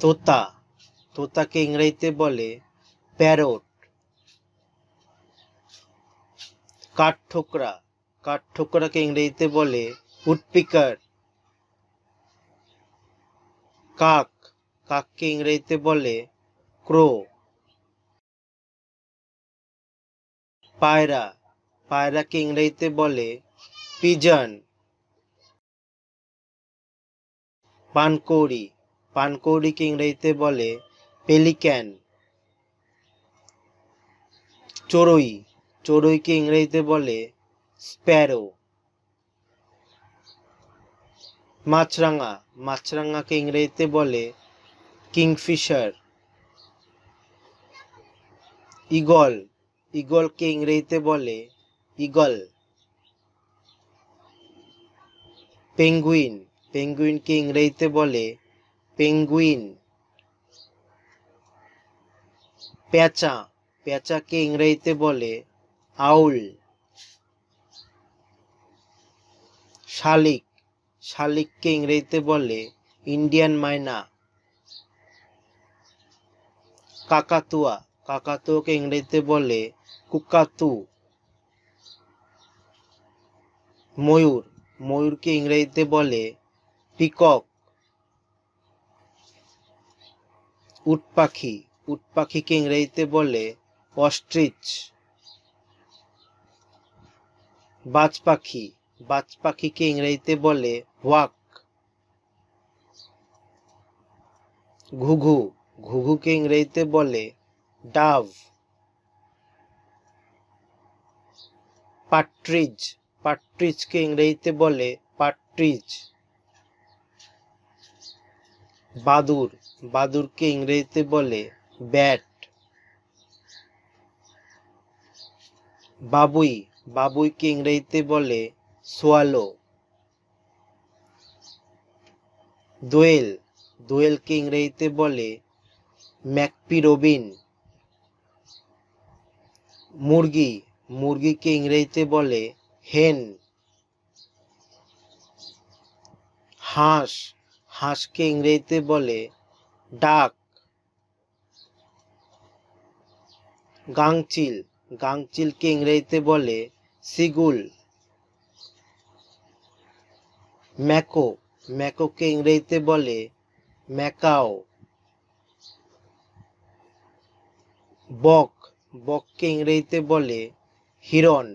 তোতা। তোতাকে ইংরেজিতে বলে প্যারট। কাঠঠোকরা। কাঠঠোকরাকে ইংরেজিতে বলে উডপিকার। কাক। কাককে ইংরেজিতে বলে ক্রো। পায়রা। পায়রাকে ইংরেজিতে বলে পিজন। পানকৌড়ি। পানকৌড়িকে ইংরেজিতে বলে পেলিক্যান। চড়ুই চড়ুইকে ইংরেজিতে বলে স্প্যারো। মাছরাঙা মাছরাঙাকে ইংরেজিতে বলে কিংফিশার। ঈগল ঈগলকে ইংরেজিতে বলে ঈগল পেঙ্গুইন পেঙ্গুইনকে ইংরেজিতে বলে পেঙ্গুইন। পেঁচা পেঁচাকে ইংরেজিতে বলে আউল। শালিক, শালিককে ইংরেজিতে বলে ইন্ডিয়ান মাইনা। কাকাতুয়া, কাকাতুয়াকে ইংরেজিতে বলে কুকাতু। ময়ূর, ময়ূরকে ইংরেজিতে বলে পিকক। উট পাখি উট পাখিকে ইংরেজিতে বলে অস্ট্রিচ বাজ পাখি বাজ পাখিকে ইংরেজিতে বলে হোয়াক ঘুঘু, ঘুঘুকে ইংরেজিতে বলে ডাভ পাট্রিজ পাট্রিজকে ইংরেজিতে বলে পাট্রিজ বাদুর। বাদুরকে ইংরেজিতে বলে ব্যাট। বাবুই। বাবুইকে ইংরেজিতে বলে সোয়ালো। দোয়েল। দোয়েলকে ইংরেজিতে বলে ম্যাকপি রবিন মুরগি। মুরগিকে ইংরেজিতে বলে হেন। হাঁস। হাঁসকে ইংরেজিতে বলে ডাক। গাংচিল গাংচিলকে ইংরেজিতে বলে সিগুল ম্যাকো। ম্যাকোকে ইংরেজিতে বলে ম্যাকাও। বক। বককে ইংরেজিতে বলে হিরণ।